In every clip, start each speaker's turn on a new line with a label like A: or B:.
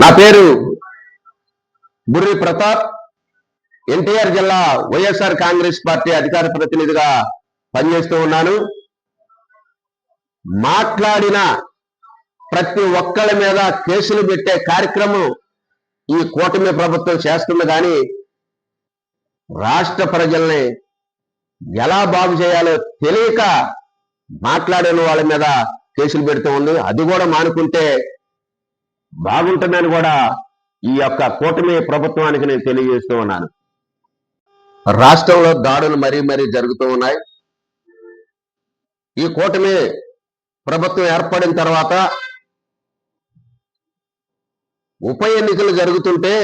A: నా పేరు బుర్రి ప్రతాప్. ఎన్టీఆర్ జిల్లా వైఎస్ఆర్ కాంగ్రెస్ పార్టీ అధికార ప్రతినిధిగా పనిచేస్తూ ఉన్నాను. మాట్లాడిన ప్రతి ఒక్కళ్ళ మీద కేసులు పెట్టే కార్యక్రమం ఈ కూటమి ప్రభుత్వం చేస్తుంది కానీ రాష్ట్ర ప్రజల్ని ఎలా బాగు చేయాలో తెలియక మాట్లాడిన వాళ్ళ మీద కేసులు పెడుతూ ఉంది. అది కూడా మానుకుంటే బాగుంటుందని కూడా ఈ యొక్క కూటమి ప్రభుత్వానికి నేను తెలియజేస్తూ ఉన్నాను. రాష్ట్రంలో దాడులు మరీ మరీ జరుగుతూ ఉన్నాయి. ఈ కూటమి ప్రభుత్వం ఏర్పడిన తర్వాత ఉప ఎన్నికలు జరుగుతుంటే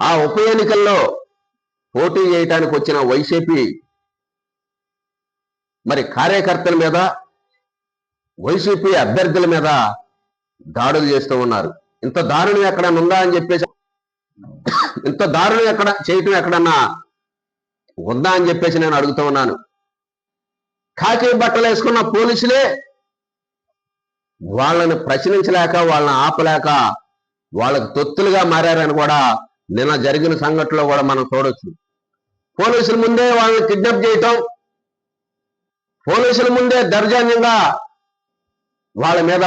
A: ఆ ఉప ఎన్నికల్లో పోటీ చేయడానికి వచ్చిన వైసీపీ మరి కార్యకర్తల మీద వైసీపీ అభ్యర్థుల మీద దాడులు చేస్తూ ఉన్నారు. ఇంత దారుణం ఎక్కడన్నా ఉందా అని చెప్పేసి ఇంత దారుణం ఎక్కడ చేయటం ఎక్కడన్నా ఉందా అని చెప్పేసి నేను అడుగుతూ ఉన్నాను. కాకి బట్టలు వేసుకున్న పోలీసులే వాళ్ళని ప్రశ్నించలేక వాళ్ళని ఆపలేక వాళ్ళకు తొత్తులుగా మారారని కూడా నిన్న జరిగిన సంఘటనలో కూడా మనం చూడొచ్చు. పోలీసుల ముందే వాళ్ళని కిడ్నాప్ చేయటం పోలీసుల ముందే దర్జాన్యంగా వాళ్ళ మీద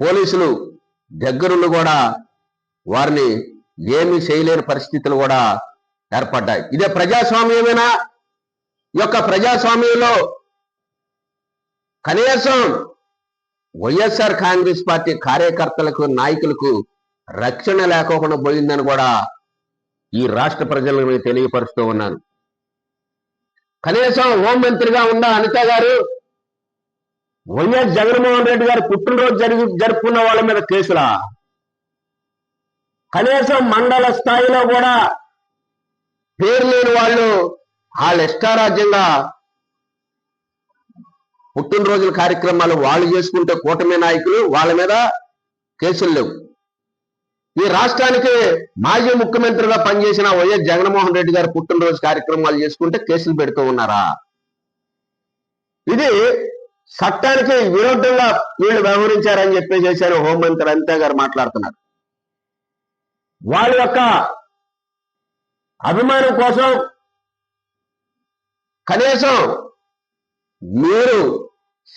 A: పోలీసులు దగ్గరులు కూడా వారిని ఏమీ చేయలేని పరిస్థితులు కూడా ఏర్పడ్డాయి. ఇదే ప్రజాస్వామ్యమేనా? ఈ యొక్క ప్రజాస్వామ్యంలో కనీసం వైఎస్ఆర్ కాంగ్రెస్ పార్టీ కార్యకర్తలకు నాయకులకు రక్షణ లేకోకుండా పోయిందని కూడా ఈ రాష్ట్ర ప్రజలకు తెలియపరుస్తూ ఉన్నాను. కనీసం హోంమంత్రిగా ఉన్న అనిత గారు? వైఎస్ జగన్మోహన్ రెడ్డి గారు పుట్టినరోజు జరిగి జరుపుకున్న వాళ్ళ మీద కేసులా? కనీసం మండల స్థాయిలో కూడా పేరు లేని వాళ్ళు వాళ్ళ ఇష్టారాజ్యంగా పుట్టినరోజుల కార్యక్రమాలు వాళ్ళు చేసుకుంటే కూటమి నాయకులు వాళ్ళ మీద కేసులు లేవు. ఈ రాష్ట్రానికి మాజీ ముఖ్యమంత్రిగా పనిచేసిన వైఎస్ జగన్మోహన్ రెడ్డి గారు పుట్టినరోజు కార్యక్రమాలు చేసుకుంటే కేసులు పెడుతూ ఉన్నారా? ఇది చట్టానికి విరుద్ధంగా వీళ్ళు వ్యవహరించారని చెప్పేసి హోంమంత్రి అనిత గారు మాట్లాడుతున్నారు. వాళ్ళ యొక్క అభిమానం కోసం కనీసం మీరు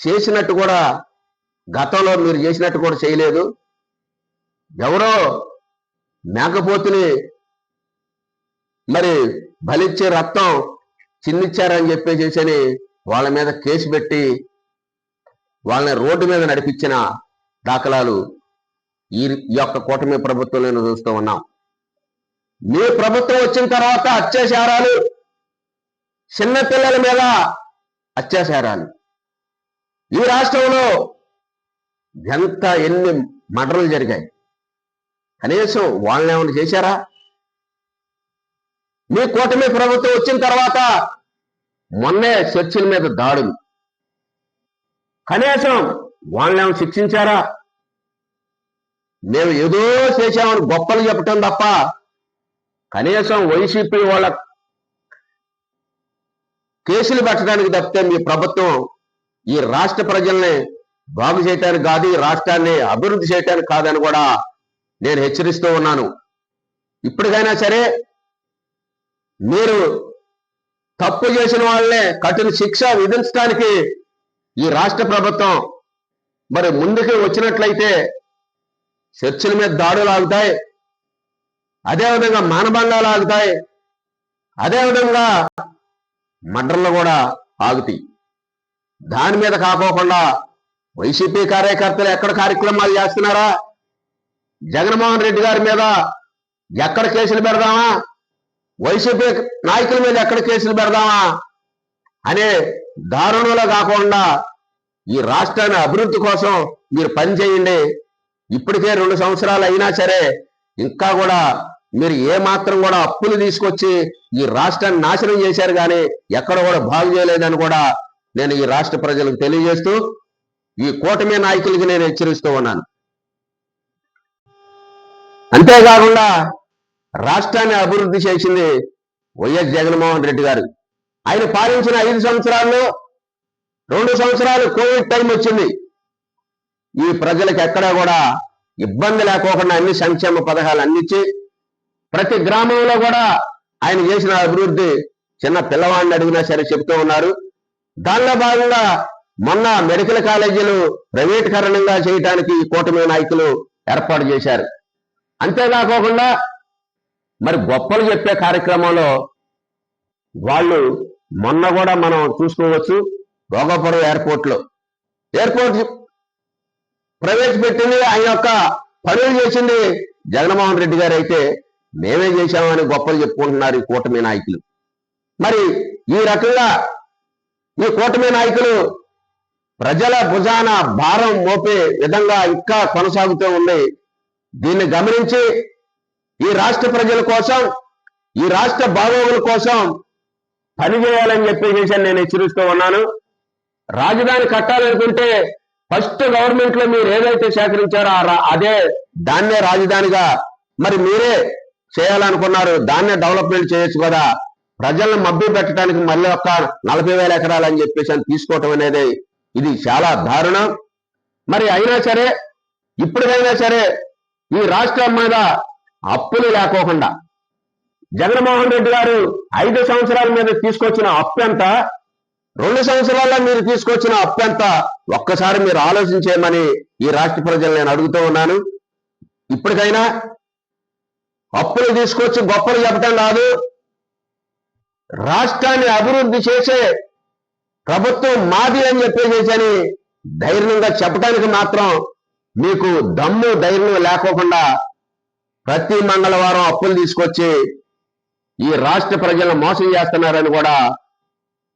A: చేసినట్టు కూడా గతంలో మీరు చేసినట్టు కూడా చేయలేదు. ఎవరో మేకపోతుని మరి బలిచ్చే రక్తం చిన్నిచ్చారని చెప్పేసేసి వాళ్ళ మీద కేసు పెట్టి వాళ్ళని రోడ్డు మీద నడిపించిన దాఖలాలు ఈ యొక్క కూటమి ప్రభుత్వంలో చూస్తూ ఉన్నాం. మీ ప్రభుత్వం వచ్చిన తర్వాత అత్యాచారాలు చిన్నపిల్లల మీద అత్యాచారాలు. ఈ రాష్ట్రంలో ఎంత ఎన్ని మర్డర్లు జరిగాయి? కనీసం వాళ్ళని ఏమైనా చేశారా? మీ కూటమి ప్రభుత్వం వచ్చిన తర్వాత మొన్నే చర్చిల మీద దాడులు. కనీసం వాళ్ళని ఏమైనా శిక్షించారా? మేము ఏదో చేశామని గొప్పలు చెప్పటం తప్ప కనీసం వైసీపీ వాళ్ళ కేసులు పెట్టడానికి తప్పితే మీ ప్రభుత్వం ఈ రాష్ట్ర ప్రజల్ని బాగు చేయటానికి కాదు ఈ రాష్ట్రాన్ని అభివృద్ధి చేయటానికి కాదని కూడా నేను హెచ్చరిస్తూ ఉన్నాను. ఇప్పటికైనా సరే మీరు తప్పు చేసిన వాళ్ళనే కఠిన శిక్ష విధించడానికి ఈ రాష్ట్ర ప్రభుత్వం మరి ముందుకు వచ్చినట్లయితే చర్చల మీద దాడులు ఆగుతాయి అదేవిధంగా మానభంగాలు ఆగుతాయి అదేవిధంగా మడ్రలు కూడా ఆగుతాయి. దాని మీద కాకోకుండా వైసీపీ కార్యకర్తలు ఎక్కడ కార్యక్రమాలు చేస్తున్నారా? జగన్మోహన్ రెడ్డి గారి మీద ఎక్కడ కేసులు పెడదామా? వైసీపీ నాయకుల మీద ఎక్కడ కేసులు పెడదామా? అనే దారుణంలో కాకుండా ఈ రాష్ట్రాన్ని అభివృద్ధి కోసం మీరు పని చేయండి. ఇప్పటికే రెండు సంవత్సరాలు అయినా సరే ఇంకా కూడా మీరు ఏ మాత్రం కూడా అప్పులు తీసుకొచ్చి ఈ రాష్ట్రాన్ని నాశనం చేశారు కానీ ఎక్కడ కూడా బాగు చేయలేదని కూడా నేను ఈ రాష్ట్ర ప్రజలకు తెలియజేస్తూ ఈ కూటమి నాయకులకి నేను హెచ్చరిస్తూ ఉన్నాను. అంతేకాకుండా రాష్ట్రాన్ని అభివృద్ధి చేసింది వైఎస్ జగన్మోహన్ రెడ్డి గారు. ఆయన పాలించిన ఐదు సంవత్సరాల్లో రెండు సంవత్సరాలు కోవిడ్ టైం వచ్చింది. ఈ ప్రజలకు ఎక్కడా కూడా ఇబ్బంది లేకోకుండా అన్ని సంక్షేమ పథకాలు అందించి ప్రతి గ్రామంలో కూడా ఆయన చేసిన అభివృద్ధి చిన్న పిల్లవాడిని అడిగినా సరే చెప్తూ ఉన్నారు. దానిలో భాగంగా మొన్న మెడికల్ కాలేజీలు ప్రైవేటీకరణంగా చేయడానికి ఈ కూటమి నాయకులు ఏర్పాటు చేశారు. అంతేకాకుండా మరి గొప్పలు చెప్పే కార్యక్రమంలో వాళ్ళు మొన్న కూడా మనం చూసుకోవచ్చు భోగాపురం ఎయిర్పోర్ట్లో ఎయిర్పోర్ట్ ప్రవేశపెట్టింది ఆయన యొక్క పనులు చేసింది జగన్మోహన్ రెడ్డి గారు అయితే మేమే చేశామని గొప్పలు చెప్పుకుంటున్నారు ఈ కూటమి నాయకులు. మరి ఈ రకంగా ఈ కూటమి నాయకులు ప్రజల భుజాన భారం మోపే విధంగా ఇంకా కొనసాగుతూ ఉంది. దీన్ని గమనించి ఈ రాష్ట్ర ప్రజల కోసం ఈ రాష్ట్ర బాగోగుల కోసం పనిచేయాలని చెప్పేసి నేను హెచ్చరిస్తూ ఉన్నాను. రాజధాని కట్టాలనుకుంటే ఫస్ట్ గవర్నమెంట్లో మీరు ఏదైతే సేకరించారో రా- అదే దాన్నే రాజధానిగా మరి మీరే చేయాలనుకున్నారు. దాన్నే డెవలప్మెంట్ చేయొచ్చు కదా. ప్రజలను మబ్బి పెట్టడానికి మళ్ళీ ఒక నలభై వేల ఎకరాలు అని చెప్పేసి అని తీసుకోవటం అనేది ఇది చాలా దారుణం. మరి అయినా సరే ఇప్పటికైనా సరే ఈ రాష్ట్రం మీద అప్పులు లేకోకుండా జగన్మోహన్ రెడ్డి గారు ఐదు సంవత్సరాల మీద తీసుకొచ్చిన అప్పెంత రెండు సంవత్సరాల్లో మీరు తీసుకొచ్చిన అప్పెంత ఒక్కసారి మీరు ఆలోచించేయమని ఈ రాష్ట్ర ప్రజలు నేను అడుగుతూ ఉన్నాను. ఇప్పటికైనా అప్పులు తీసుకొచ్చి గొప్పలు చెప్పడం కాదు. రాష్ట్రాన్ని అభివృద్ధి చేసే ప్రభుత్వం మాది అని చెప్పేసేసి ధైర్యంగా చెప్పడానికి మాత్రం మీకు దమ్ము ధైర్యం లేకోకుండా ప్రతి మంగళవారం అప్పులు తీసుకొచ్చి ఈ రాష్ట్ర ప్రజలను మోసం చేస్తున్నారని కూడా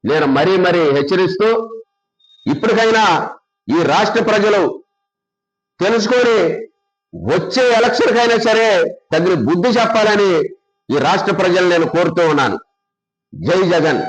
A: నేను మరీ మరీ హెచ్చరిస్తూ ఇప్పటికైనా ఈ రాష్ట్ర ప్రజలు తెలుసుకొని వచ్చే ఎలక్షన్కైనా సరే తగిన బుద్ధి చెప్పాలని ఈ రాష్ట్ర ప్రజలు నేను కోరుతూ ఉన్నాను. జై జగన్.